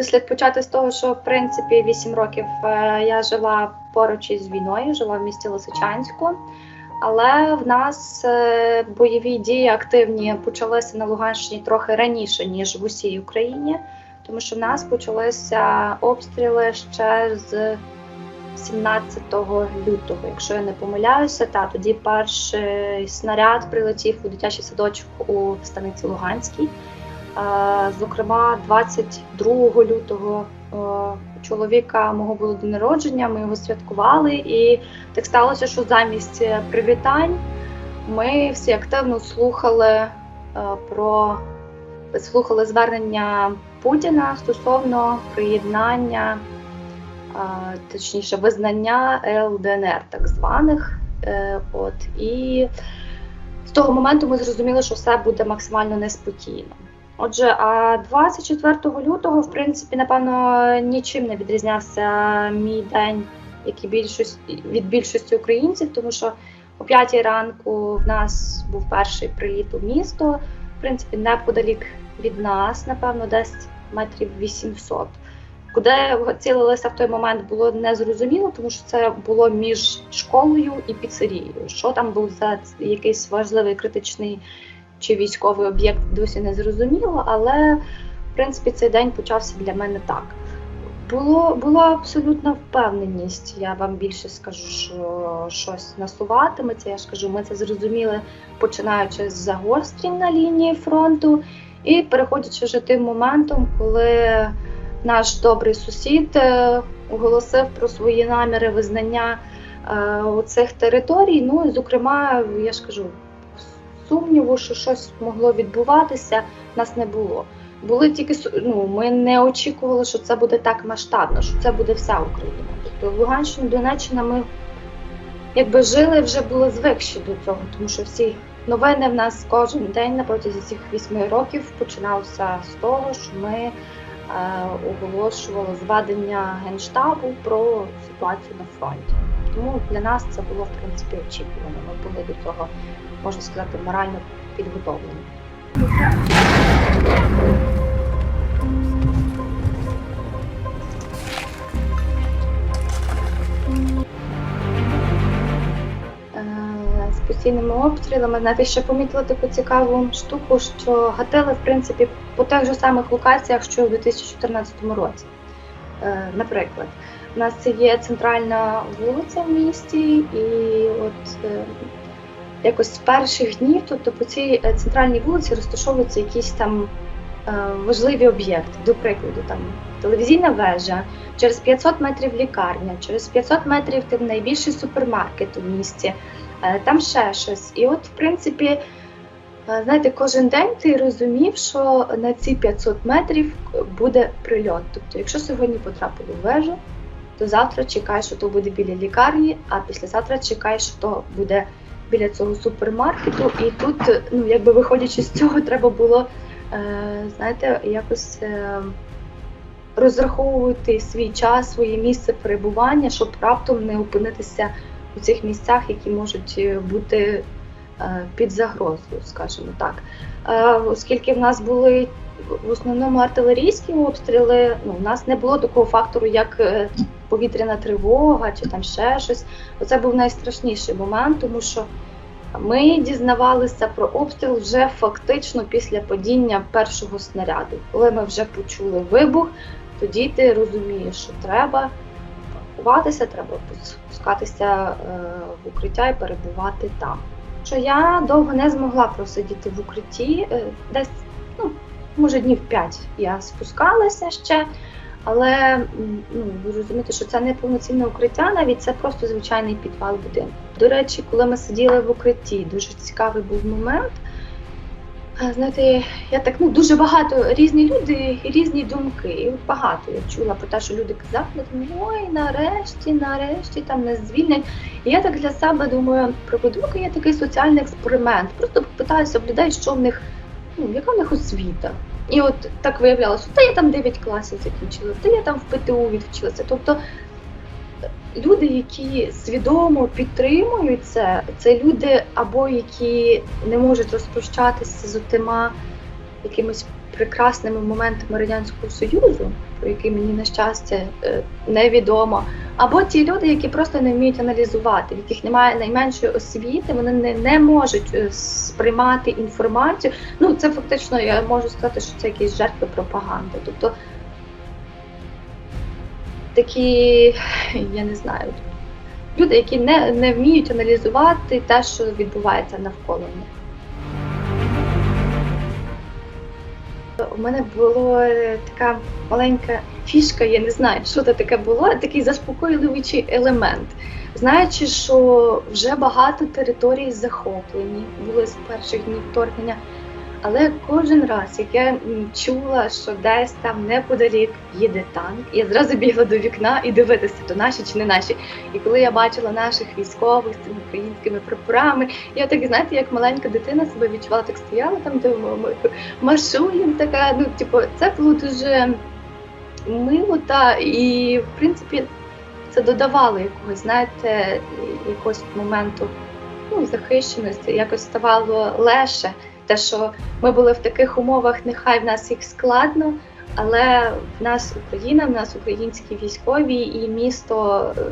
Тут слід почати з того, що в принципі 8 років е, я жила поруч із війною, жила в місті Лисичанську. Але в нас е, бойові дії активні почалися на Луганщині трохи раніше, ніж в усій Україні, тому що в нас почалися обстріли ще з 17 лютого, якщо я не помиляюся, та тоді перший снаряд прилетів у дитячий садочок у станиці Луганській. Е, Зокрема, 22 лютого е, чоловіка мого було день народження, ми його святкували, і так сталося, що замість привітань ми всі активно слухали е, про слухали звернення Путіна стосовно приєднання, точніше, визнання ЛДНР, так званих. От і з того моменту ми зрозуміли, що все буде максимально неспокійно. Отже, а 24 лютого, в принципі, напевно, нічим не відрізнявся мій день, як і більшість від більшості українців, тому що о 5 ранку в нас був перший приліт у місто, в принципі, неподалік від нас, напевно, десь метрів 800. Куди цілилися в той момент, було незрозуміло, тому що це було між школою і піцерією. Що там був за якийсь важливий критичний чи військовий об'єкт, досі не зрозуміло, але в принципі цей день почався для мене так. Було, була абсолютна впевненість. Я вам більше скажу, що щось насуватиметься. Я ж кажу, ми це зрозуміли, починаючи з загострень на лінії фронту, і переходячи вже тим моментом, коли наш добрий сусід е, оголосив про свої наміри визнання е, цих територій. Ну зокрема, я ж кажу, сумніву, що щось могло відбуватися, нас не було. Були тільки ну, ми не очікували, що це буде так масштабно, що це буде вся Україна. Тобто Луганщина, Донеччина, ми якби жили, вже були звикші до цього, тому що всі новини в нас кожен день на протязі цих вісьми років починався з того, що ми е, оголошували зведення генштабу про ситуацію на фронті. Тому для нас це було в принципі очікувано. Ми були до цього, можна сказати, морально підготовлені. Е, З постійними обстрілами знаєте, ще помітила таку цікаву штуку, що гатили в принципі по тих же самих локаціях, що у 2014 році. Е, Наприклад, у нас є центральна вулиця в місті, і от е, якось з перших днів, тобто по цій е, центральній вулиці розташовуються якісь там е, важливі об'єкти. До прикладу, там телевізійна вежа, через 500 метрів лікарня, через 500 метрів там найбільший супермаркет у місті, е, там ще щось. І от, в принципі, знаєте, кожен день ти розумів, що на ці 500 метрів буде прильот. Тобто, якщо сьогодні потрапили в вежу, то завтра чекай, що то буде біля лікарні, а післязавтра чекай, що то буде біля цього супермаркету. І тут, ну якби виходячи з цього, треба було, е, знаєте, якось е, розраховувати свій час, своє місце перебування, щоб раптом не опинитися у цих місцях, які можуть е, бути під загрозою, скажімо так. Оскільки в нас були в основному артилерійські обстріли, ну, у нас не було такого фактору, як повітряна тривога чи там ще щось. Оце був найстрашніший момент, тому що ми дізнавалися про обстріл вже фактично після падіння першого снаряду. Коли ми вже почули вибух, тоді ти розумієш, що треба ховатися, треба спускатися е, в укриття і перебувати там. Що я довго не змогла просидіти в укритті, е, десь, ну, може, днів 5 я спускалася ще. Але ну, ви розумієте, що це не повноцінне укриття, навіть це просто звичайний підвал будинку. До речі, коли ми сиділи в укритті, дуже цікавий був момент. Знаєте, я так ну дуже багато різні люди і різні думки. І багато я чула про те, що люди казали, ой, нарешті, нарешті там нас звільнять. І я так для себе думаю, проведу-ка я такий соціальний експеримент. Просто питаюся в людей, що в них, ну, яка в них освіта. І от так виявлялося, та я там 9 класів закінчила, та я там в ПТУ відвчилася. Тобто люди, які свідомо підтримують це, це люди або які не можуть розпрощатися з отима якимись прекрасними моментами Радянського Союзу, про які мені на щастя е, невідомо, або ті люди, які просто не вміють аналізувати, в яких немає найменшої освіти, вони не, не можуть е, сприймати інформацію. Ну, це фактично я можу сказати, що це якісь жертви пропаганди. Тобто такі, я не знаю, люди, які не, не вміють аналізувати те, що відбувається навколо них. У мене була така маленька фішка, я не знаю, що це таке було, такий заспокоюючий елемент. Знаючи, що вже багато територій захоплені були з перших днів вторгнення, але кожен раз, як я чула, що десь там неподалік їде танк, я зразу бігла до вікна і дивитися, то наші чи не наші. І коли я бачила наших військових з цими українськими прапорами, я так знаєте, як маленька дитина себе відчувала, так стояла там, де машу їм така. Ну, типу, це було дуже мило та і в принципі це додавало якогось, знаєте, якогось моменту ну, захищеності, якось ставало легше. Те, що ми були в таких умовах, нехай в нас їх складно, але в нас Україна, в нас українські військові, і місто, е,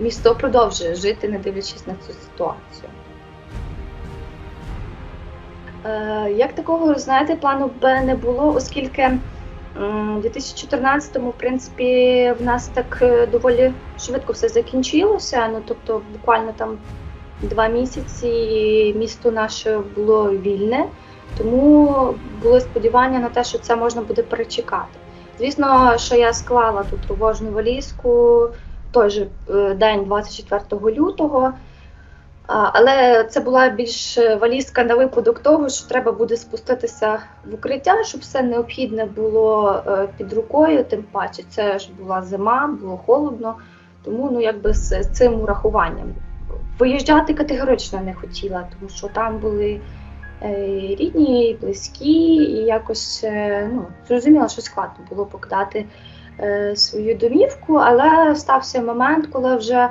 місто продовжує жити, не дивлячись на цю ситуацію. Е, Як такого, знаєте, плану Б не було, оскільки у 2014-му, в принципі, в нас так е, доволі швидко все закінчилося. Ну, тобто, буквально там два місяці місто наше було вільне, тому були сподівання на те, що це можна буде перечекати. Звісно, що я склала ту тривожну валізку той же е, день, 24 лютого. Але це була більш валізка на випадок того, що треба буде спуститися в укриття, щоб все необхідне було е, під рукою. Тим паче, це ж була зима, було холодно, тому ну якби з цим урахуванням. Виїжджати категорично не хотіла, тому що там були е, рідні, близькі, і якось е, ну, зрозуміла, що складно було покидати е, свою домівку, але стався момент, коли вже.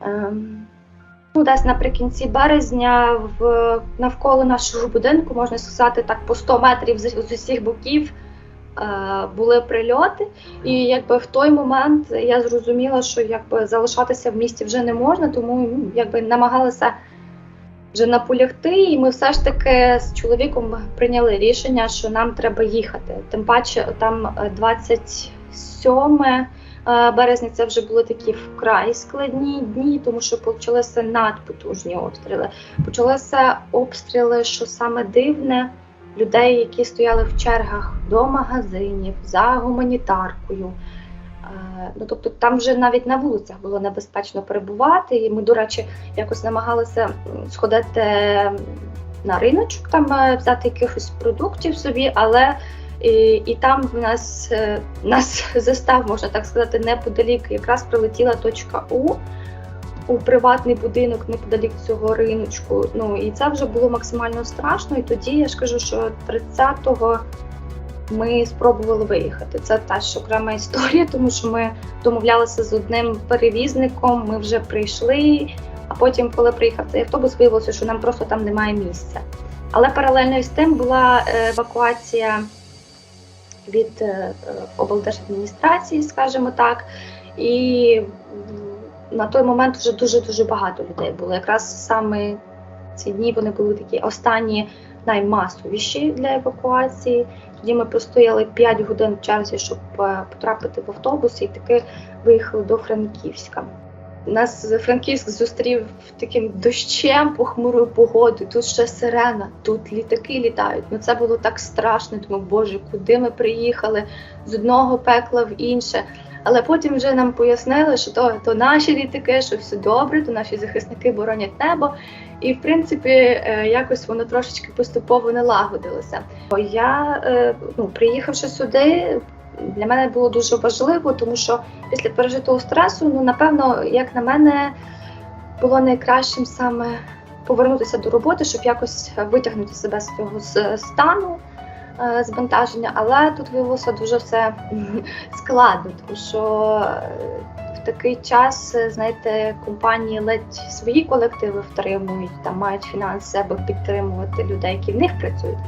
ем, Ну, десь наприкінці березня в навколо нашого будинку, можна сказати, так по 100 метрів з, усіх боків були прильоти. І якби в той момент я зрозуміла, що якби залишатися в місті вже не можна, тому ну, якби намагалася вже наполягти, і ми все ж таки з чоловіком прийняли рішення, що нам треба їхати. Тим паче, там е, 27 е, березня це вже були такі вкрай складні дні, тому що почалися надпотужні обстріли. Почалися обстріли, що саме дивне, людей, які стояли в чергах до магазинів за гуманітаркою. Е, Ну, тобто там вже навіть на вулицях було небезпечно перебувати. І ми, до речі, якось намагалися сходити на риночок, там е, взяти якихось продуктів собі, але і, і там в нас е, нас застав, можна так сказати, неподалік якраз прилетіла точка У у приватний будинок неподалік цього риночку. Ну і це вже було максимально страшно. І тоді я ж кажу, що 30-го ми спробували виїхати. Це теж окрема історія, тому що ми домовлялися з одним перевізником. Ми вже прийшли. А потім, коли приїхав цей автобус, виявилося, що нам просто там немає місця. Але паралельно з тим була е, евакуація від е, е, облдержадміністрації, скажімо так. І на той момент вже дуже дуже багато людей було. Якраз саме ці дні вони були такі останні наймасовіші для евакуації. Тоді ми простояли 5 годин в черзі, щоб е, потрапити в автобус, і таки виїхали до Франківська. Нас Франківськ зустрів таким дощем, похмурою погодою. Тут ще сирена, тут літаки літають. Ну це було так страшно. Думаю, боже, куди ми приїхали з одного пекла в інше. Але потім вже нам пояснили, що то, то наші літаки, що все добре, то наші захисники боронять небо. І в принципі, е, якось воно трошечки поступово налагодилося. Я, е, ну, приїхавши сюди, для мене було дуже важливо, тому що після пережитого стресу, ну напевно, як на мене, було найкращим саме повернутися до роботи, щоб якось витягнути себе з цього стану е, збентеження. Але тут виявилося дуже все складно, тому що е, в такий час, е, знаєте, компанії ледь свої колективи втримують, там мають фінанси, аби підтримувати людей, які в них працюють.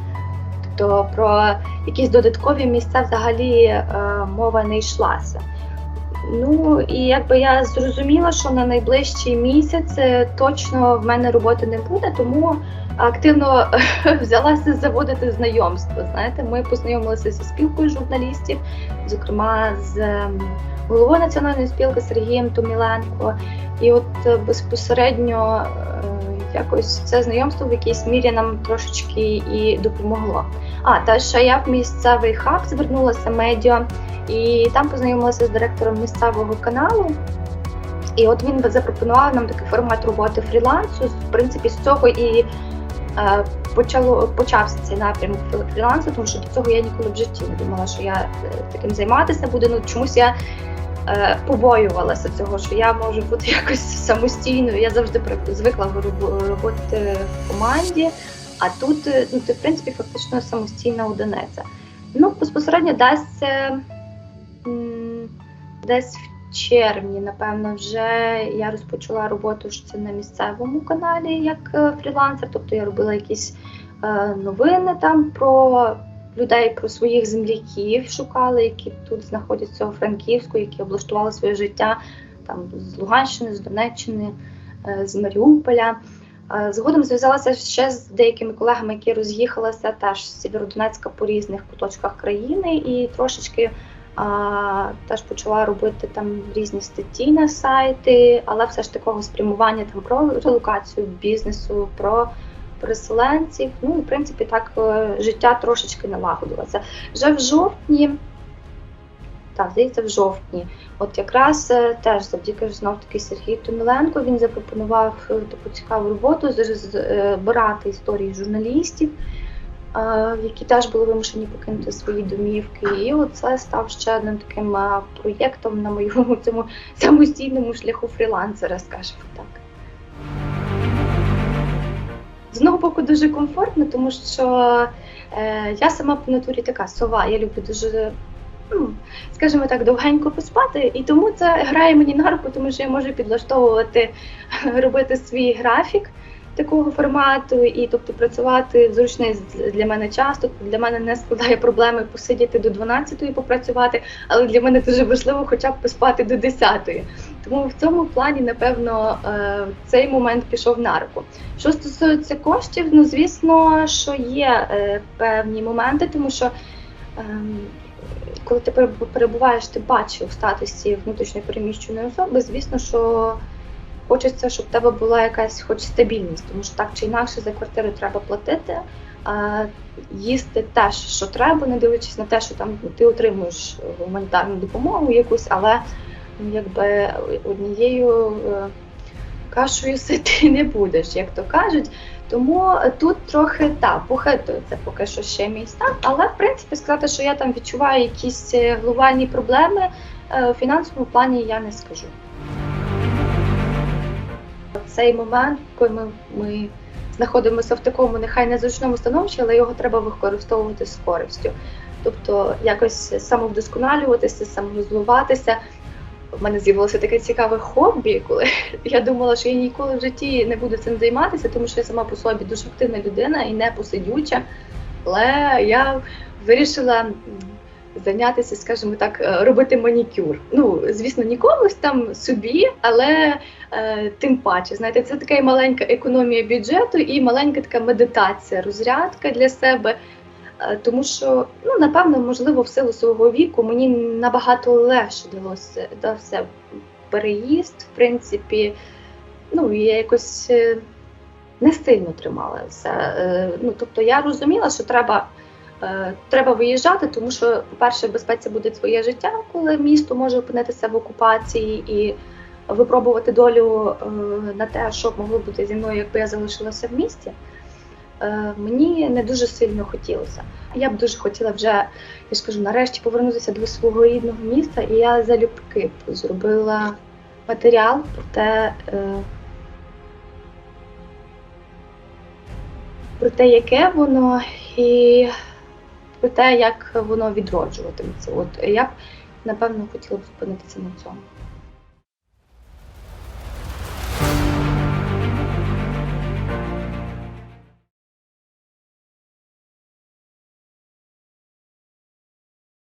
Тобто про якісь додаткові місця взагалі мова не йшлася. Ну і якби я зрозуміла, що на найближчий місяць точно в мене роботи не буде, тому активно взялася заводити знайомство. Знаєте, ми познайомилися зі спілкою журналістів, зокрема з ем, головою національної спілки Сергієм Томіленко. І от е, безпосередньо е, якось це знайомство в якійсь мірі нам трошечки і допомогло. А та ще я в місцевий хаб звернулася медіа, і там познайомилася з директором місцевого каналу. І от він запропонував нам такий формат роботи фрілансу. В принципі, з цього і е, почало почався цей напрямок фрілансу, тому що до цього я ніколи в житті не думала, що я е, таким займатися буду. Ну чомусь я побоювалася цього, що я можу бути якось самостійною. Я завжди звикла роб- робити в команді, а тут е, ну, ти в принципі фактично самостійна одиниця. Ну, безпосередньо десь, е, десь в червні, напевно, вже я розпочала роботу це на місцевому каналі як е, фрілансер. Тобто я робила якісь е, новини там про людей, про своїх земляків шукали, які тут знаходяться у Франківську, які облаштували своє життя там з Луганщини, з Донеччини, е, з Маріуполя. Е, Згодом зв'язалася ще з деякими колегами, які роз'їхалися теж з Сєвєродонецька по різних куточках країни, і трошечки а, теж почала робити там різні статті на сайти, але все ж такого спрямування там про релокацію бізнесу, про переселенців. Ну і в принципі так е, життя трошечки налагодилося. Вже в жовтні, так, здається, в жовтні. От якраз е, теж завдяки знов таки Сергію Томіленко він запропонував е, таку цікаву роботу збирати історії журналістів, які теж були вимушені покинути свої домівки. І оце став ще одним таким проєктом на моєму цьому самостійному шляху фрілансера, скажімо так. З одного боку дуже комфортно, тому що е, я сама по натурі така сова. Я люблю дуже, ну, скажімо так, довгенько поспати, і тому це грає мені на руку, тому що я можу підлаштовувати, робити свій графік такого формату, і тобто працювати в зручний для мене час. Тобто для мене не складає проблеми посидіти до 12-ї попрацювати, але для мене дуже важливо хоча б поспати до 10-ї. Тому в цьому плані, напевно, е, цей момент пішов на руку. Що стосується коштів, ну звісно, що є е, певні моменти, тому що ем, коли ти перебу- перебуваєш, ти бачиш у статусі внутрішньо переміщеної особи, звісно, що хочеться, щоб в тебе була якась хоч стабільність, тому що так чи інакше за квартиру треба платити. Їсти теж, що треба, не дивлячись на те, що там ти отримуєш гуманітарну допомогу якусь, але якби однією е, кашею сити не будеш, як то кажуть. Тому тут трохи та похитується поки що ще мій стан, але в принципі сказати, що я там відчуваю якісь е, глобальні проблеми е, у фінансовому плані я не скажу. Цей момент, коли ми, ми знаходимося в такому нехай незручному становищі, але його треба використовувати з користю. Тобто якось самовдосконалюватися, саморозвиватися. У мене з'явилося таке цікаве хобі, коли я думала, що я ніколи в житті не буду цим займатися, тому що я сама по собі дуже активна людина і не посидюча. Але я вирішила зайнятися, скажімо так, е, робити манікюр. Ну, звісно, не комусь там собі, але е, тим паче, знаєте, це така маленька економія бюджету і маленька така медитація, розрядка для себе. Е, Тому що, ну напевно, можливо, в силу свого віку мені набагато легше далося дався переїзд, в принципі. Ну, я якось е, не сильно трималася. Ну, тобто я розуміла, що треба, треба виїжджати, тому що, по-перше, безпеці буде своє життя, коли місто може опинитися в окупації і випробувати долю е, на те, що б могло бути зі мною, якби я залишилася в місті. Е, Мені не дуже сильно хотілося. Я б дуже хотіла вже, я ж кажу, нарешті повернутися до свого рідного міста, і я залюбки зробила матеріал про те, е, про те, яке воно, і про те, як воно відроджуватиметься. От я б напевно хотіла б зупинитися на цьому.